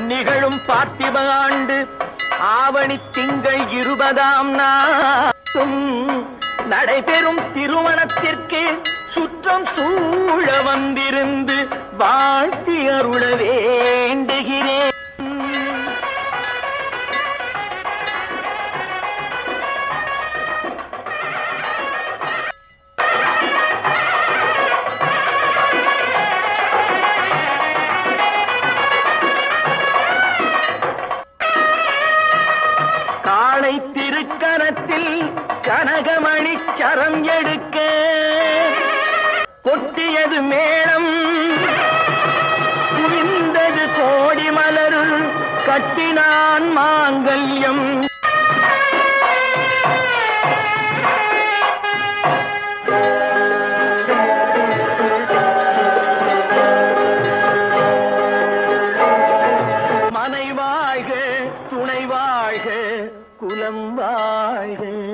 நிகழும் பார்த்திப ஆண்டு. ஆவணி திங்கள் இருபதாம் நாளும் நடைபெறும் திருமணத்திற்கு சுற்றம் சூழ வந்திருந்து வாழ்த்தி அருள வேண்டி திருக்கரத்தில் கனகமணி சரம் எடுக்க. கொட்டியது மேளம் குவிந்தது கோடி மலர் கட்டினான் மாங்கல்யம். மனை வாழ்க குலம் வாழ்க.